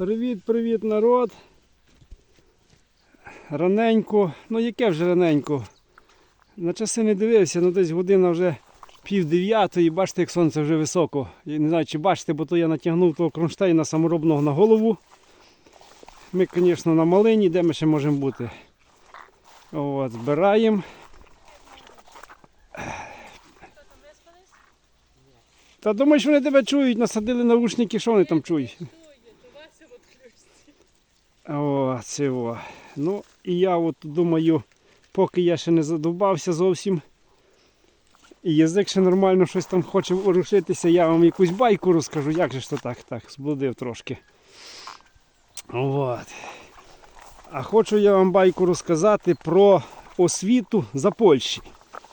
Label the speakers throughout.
Speaker 1: Привіт, привіт, народ. Раненько, ну яке вже раненько. На часи не дивився, ну десь година вже пів дев'ятої, бачите, як сонце вже високо. Я не знаю, чи бачите, бо то я натягнув того кронштейна саморобного на голову. Ми, звісно, на малині, де ми ще можемо бути. От, збираємо. Та думаєш, вони тебе чують, насадили наушники, що вони там чують? О, це о. Ну, і я от думаю, поки я ще не задовбався зовсім. І язик ще нормально щось там хоче ворушитися, я вам якусь байку розкажу, як же ж то так, так, зблудив трошки. От. А хочу я вам байку розказати про освіту за Польщі.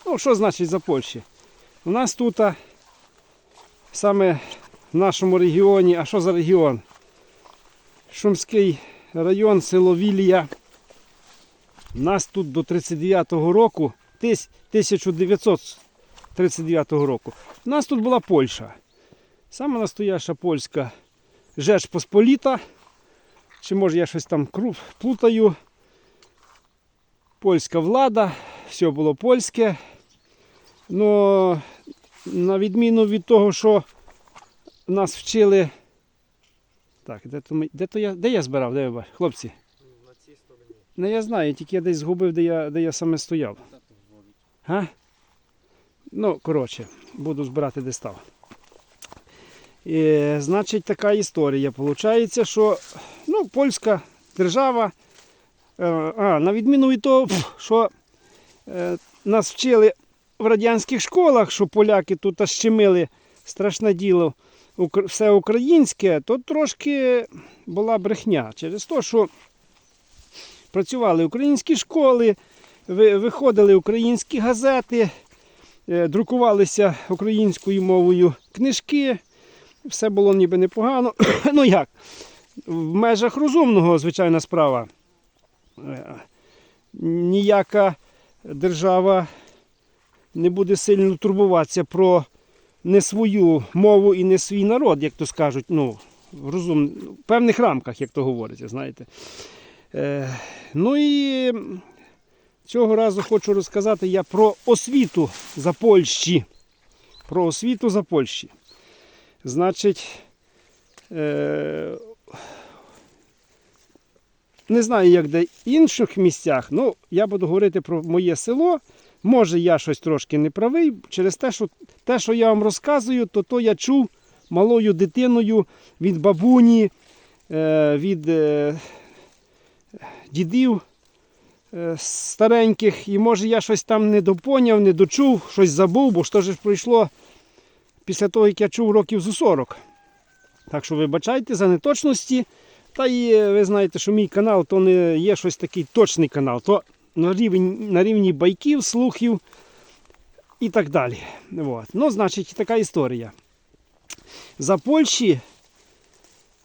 Speaker 1: Ну, що значить за Польщі? У нас тут саме в нашому регіоні, а що за регіон? Шумський район, село Вілія. Нас тут до 39-го року, 1939 року, у нас тут була Польща. Саме настояща польська Жеч Посполіта. Чи може я щось там плутаю. Польська влада, все було польське. Но на відміну від того, що нас вчили. Так, де то, ми, де то я, де я збирав, де бачу? Хлопці.
Speaker 2: На цій стороні.
Speaker 1: Ну я знаю, тільки я десь згубив, де я, де я саме стояв. Га? Ну, коротше, буду збирати де став. І, значить, така історія. Получається, що ну, польська держава, е, а, на відміну від того, що е, нас вчили в радянських школах, що поляки тут щемили страшне діло, все українське, то трошки була брехня. Через те, що працювали українські школи, виходили українські газети, е, друкувалися українською мовою книжки. Все було ніби непогано. ну як? В межах розумного, звичайна справа. Е, Ніяка держава не буде сильно турбуватися про не свою мову і не свій народ, як то скажуть, ну, в розум... в певних рамках, як то говориться, знаєте. Е, ну і цього разу хочу розказати я про освіту за Польщі. Про освіту за Польщі. Значить, е, не знаю, як де інших місцях, ну я буду говорити про моє село. Може, я щось трошки не правий, через те, що те, що я вам розказую, то то я чув малою дитиною від бабуні, е, від е, дідів е, стареньких. І може я щось там не допоняв, не дочув, щось забув, бо що ж пройшло після того, як я чув років зо 40. Так що вибачайте за неточності. Та і ви знаєте, що мій канал то не є щось такий точний канал, то на рівні, на рівні байків, слухів і так далі. От. Ну, значить, така історія. За Польщі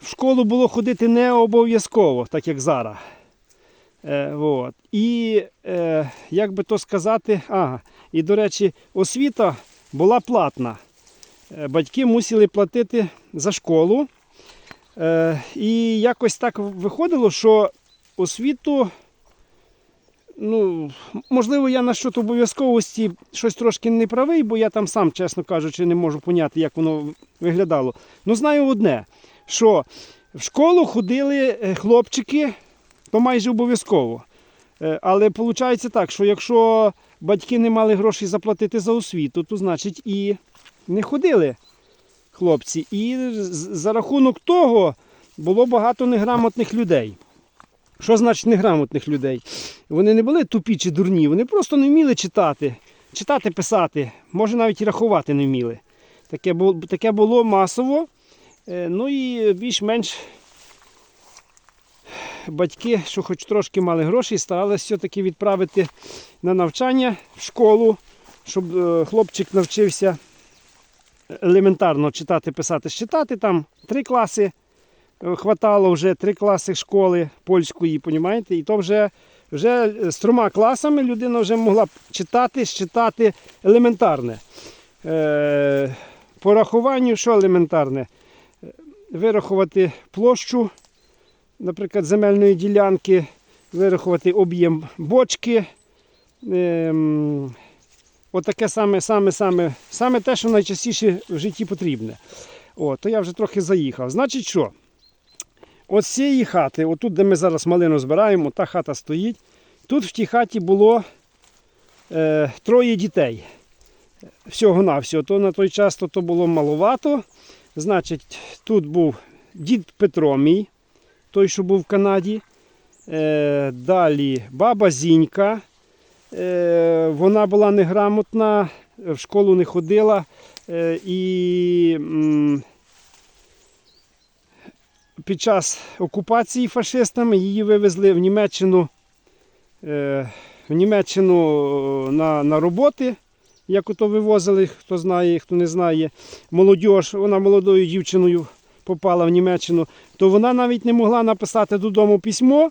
Speaker 1: в школу було ходити не обов'язково, так як зараз. Е, от. І, е, як би то сказати, ага, і, до речі, освіта була платна. Е, Батьки мусили платити за школу. Е, і якось так виходило, що освіту, ну, можливо, я насчет обов'язковості щось трошки не правий, бо я там сам, чесно кажучи, не можу поняти, як воно виглядало. Ну, знаю одне, що в школу ходили е, хлопчики, то майже обов'язково. Е, Але виходить так, що якщо батьки не мали грошей заплатити за освіту, то значить і не ходили хлопці. І за рахунок того було багато неграмотних людей. Що значить неграмотних людей? Вони не були тупі чи дурні, вони просто не вміли читати, читати, писати, може навіть і рахувати не вміли. Таке було, таке було масово. Е, Ну і більш-менш батьки, що хоч трошки мали гроші, старалися все-таки відправити на навчання в школу, щоб е, хлопчик навчився елементарно читати, писати, читати. Там три класи хватало вже три класи школи польської, понімаєте? І то вже, вже з трьома класами людина вже могла читати, читати елементарне. Е, по рахуванню, що елементарне? Е, Вирахувати площу наприклад, земельної ділянки, вирахувати об'єм бочки. Ем, Отаке саме, саме, саме, саме те, що найчастіше в житті потрібне. О, то я вже трохи заїхав. Значить що? От з цієї хати, отут, де ми зараз малину збираємо, та хата стоїть. Тут в тій хаті було е, троє дітей. Всього-навсього. То на той час то, то було маловато. Значить, тут був дід Петро мій, той, що був в Канаді. Е, далі баба Зінька. Е, вона була неграмотна, в школу не ходила. Е, і м, під час окупації фашистами її вивезли в Німеччину, е, в Німеччину на, на роботи, як ото вивозили, хто знає, хто не знає. Молодіж, вона молодою дівчиною попала в Німеччину, то вона навіть не могла написати додому письмо,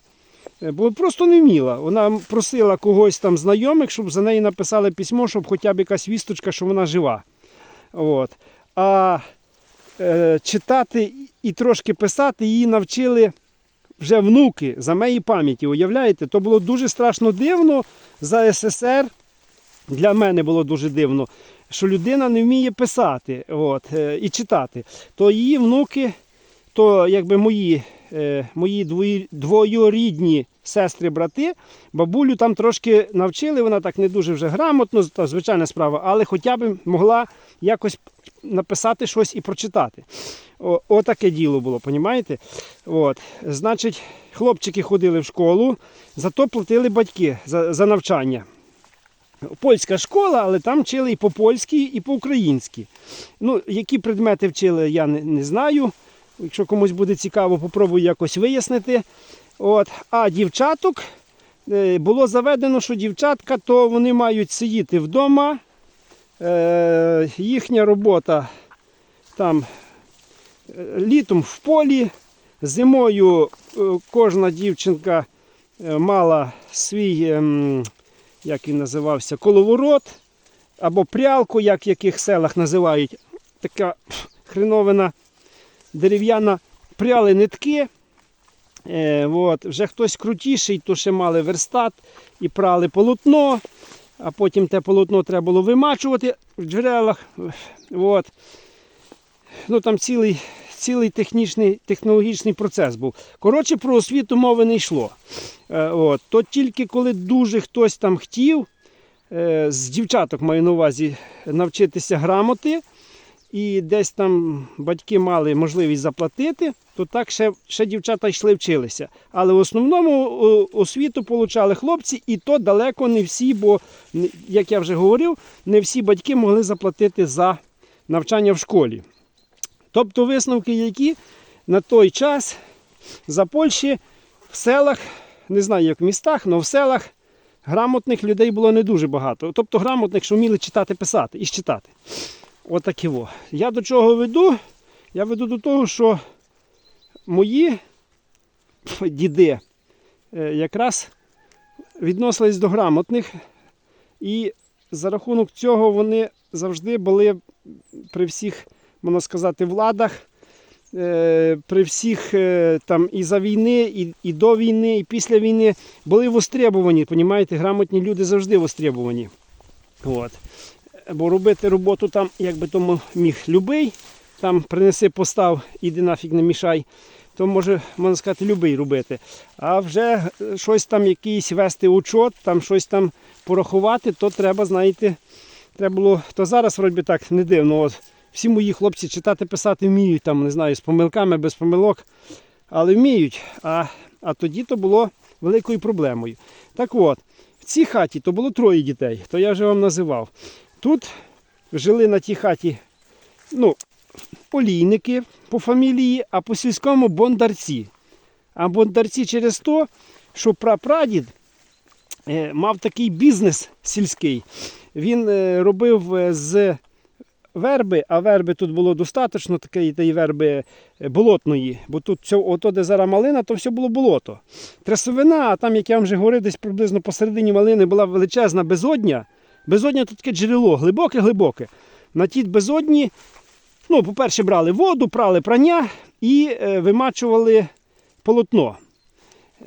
Speaker 1: е, бо просто не вміла. Вона просила когось там знайомих, щоб за неї написали письмо, щоб хоча б якась вісточка, що вона жива. От. А е, читати і трошки писати її навчили вже внуки за моєї пам'яті. Уявляєте? То було дуже страшно дивно за СССР. Для мене було дуже дивно, що людина не вміє писати от, е, і читати. То її внуки, то якби мої, е, мої двої- двоюрідні сестри-брати, бабулю там трошки навчили, вона так не дуже вже грамотно, то звичайна справа, але хоча б могла якось написати щось і прочитати. Отаке діло було, понімаєте? От. Значить, хлопчики ходили в школу, зато платили батьки за, за навчання. Польська школа, але там вчили і по-польськи, і по-українськи. Ну, які предмети вчили, я не, не знаю. Якщо комусь буде цікаво, попробую якось вияснити. От. А дівчаток е, було заведено, що дівчатка то вони мають сидіти вдома. Е, їхня робота там е, літом в полі, зимою е, кожна дівчинка мала свій, ем, як він називався, коловорот або прялку, як в яких селах називають. Така хреновина дерев'яна пряли нитки. Е, от. Вже хтось крутіший, то ще мали верстат і прали полотно, а потім те полотно треба було вимачувати в джерелах. От. Ну, там цілий, цілий технічний, технологічний процес був. Коротше, про освіту мови не йшло. Е, от. То тільки коли дуже хтось там хотів, е, з дівчаток маю на увазі, навчитися грамоти, і десь там батьки мали можливість заплатити, то так ще, ще дівчата йшли вчилися. Але в основному освіту получали хлопці, і то далеко не всі, бо, як я вже говорив, не всі батьки могли заплатити за навчання в школі. Тобто висновки, які на той час за Польщі в селах, не знаю як в містах, але в селах грамотних людей було не дуже багато. Тобто грамотних, що вміли читати, писати і читати. Отакі во. Я до чого веду? Я веду до того, що мої діди е, якраз відносились до грамотних, і за рахунок цього вони завжди були при всіх, можна сказати, владах, е, при всіх е, там і за війни, і, і до війни, і після війни були востребовані. Понімаєте, грамотні люди завжди востребовані. От. Бо робити роботу там, як би тому міг любий, там принеси постав, іди нафіг не мішай, то може, можна сказати, любий робити. А вже щось там якийсь вести учот, там щось там порахувати, то треба, знаєте, треба було, то зараз вроді так не дивно. От, всі мої хлопці читати, писати вміють, там, не знаю, з помилками, без помилок, але вміють. А, а тоді то було великою проблемою. Так от, в цій хаті то було троє дітей, то я вже вам називав. Тут жили на тій хаті ну, полійники по фамілії, а по сільському бондарці. А бондарці через то, що прапрадід е, мав такий бізнес сільський. Він е, робив е, з верби, а верби тут було достатньо, такої верби болотної, бо тут ото, де зараз малина, то все було болото. Трясовина, а там, як я вам вже говорив, десь приблизно посередині малини була величезна безодня. Безодня то таке джерело, глибоке-глибоке. На тій безодні, ну, по-перше, брали воду, прали прання і е, вимачували полотно.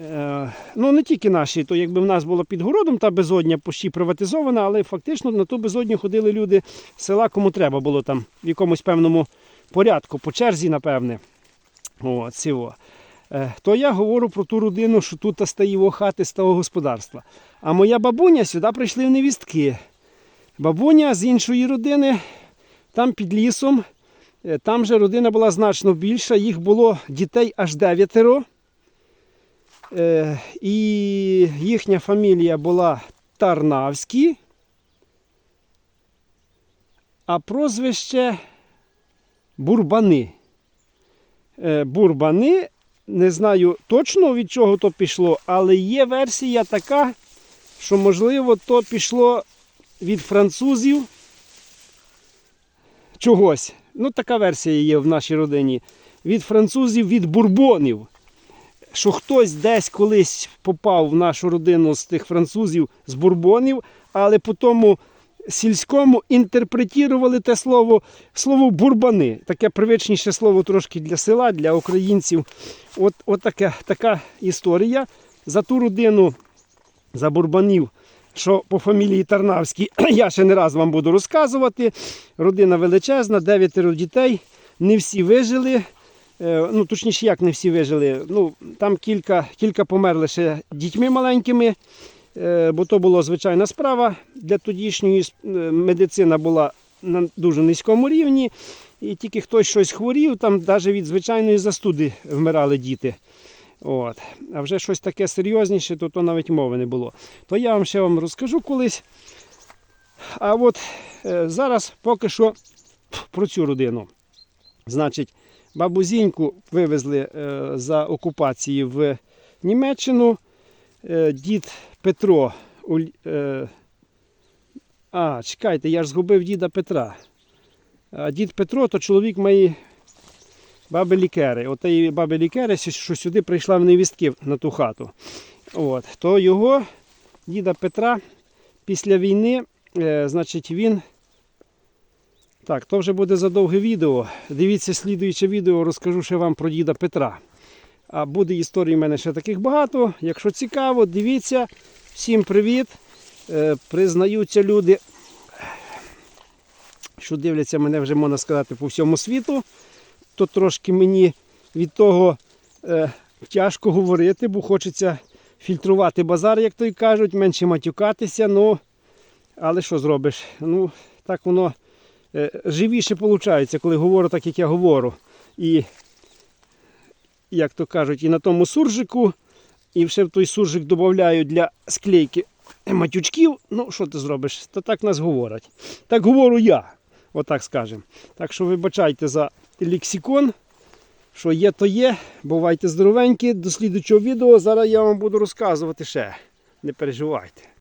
Speaker 1: Е, ну, не тільки наші, то якби в нас було під городом та безодня почти приватизована, але фактично на ту безодню ходили люди з села, кому треба було там в якомусь певному порядку, по черзі, напевне. О, цього. Е, то я говорю про ту родину, що тут стає його хати з того господарства. А моя бабуня сюди прийшли в невістки. Бабуня з іншої родини, там під лісом, там же родина була значно більша, їх було дітей аж дев'ятеро. Е, І їхня фамілія була Тарнавські, а прозвище Бурбани. Е, Бурбани, не знаю точно від чого то пішло, але є версія така, що можливо то пішло від французів чогось. Ну, така версія є в нашій родині. Від французів, від бурбонів що хтось десь колись попав в нашу родину з тих французів з бурбонів, але по тому сільському інтерпретували те слово слово бурбани. Таке привичніше слово трошки для села, для українців. От, от таке, така історія. За ту родину, за бурбанів, що по фамілії Тарнавській, я ще не раз вам буду розказувати. Родина величезна, дев'ятеро дітей, не всі вижили. Е, ну, точніше, як не всі вижили. Ну, там кілька, кілька померли ще дітьми маленькими, е, бо то була звичайна справа. Для тодішньої е, медицина була на дуже низькому рівні. І тільки хтось щось хворів, там навіть від звичайної застуди вмирали діти. От. А вже щось таке серйозніше, то, то навіть мови не було. То я вам ще вам розкажу колись. А от е, зараз поки що про цю родину. Значить, Бабу Зіньку вивезли е, за окупації в Німеччину. Е, дід Петро. е, а, чекайте, я ж згубив діда Петра. А дід Петро то чоловік моєї баби Лікери. От і баби Лікери, що- сюди прийшла в невістки на ту хату. От, то його, діда Петра, після війни, е, значить, він так, то вже буде за довге відео. Дивіться слідуюче відео, розкажу ще вам про діда Петра. А буде історій в мене ще таких багато. Якщо цікаво, дивіться. Всім привіт. Е, признаються люди, що дивляться мене вже, можна сказати, по всьому світу. То трошки мені від того е, тяжко говорити, бо хочеться фільтрувати базар, як то й кажуть, менше матюкатися. Ну, але що зробиш? Ну, так воно е, живіше виходить, коли говорю так, як я говорю. І, як то кажуть, і на тому суржику, і ще в той суржик додаю для склейки матючків. Ну, що ти зробиш? То так нас говорять. Так говорю я, отак скажемо. Так що вибачайте за лексикон. Що є, то є. Бувайте здоровенькі. До слідучого відео. Зараз я вам буду розказувати ще. Не переживайте.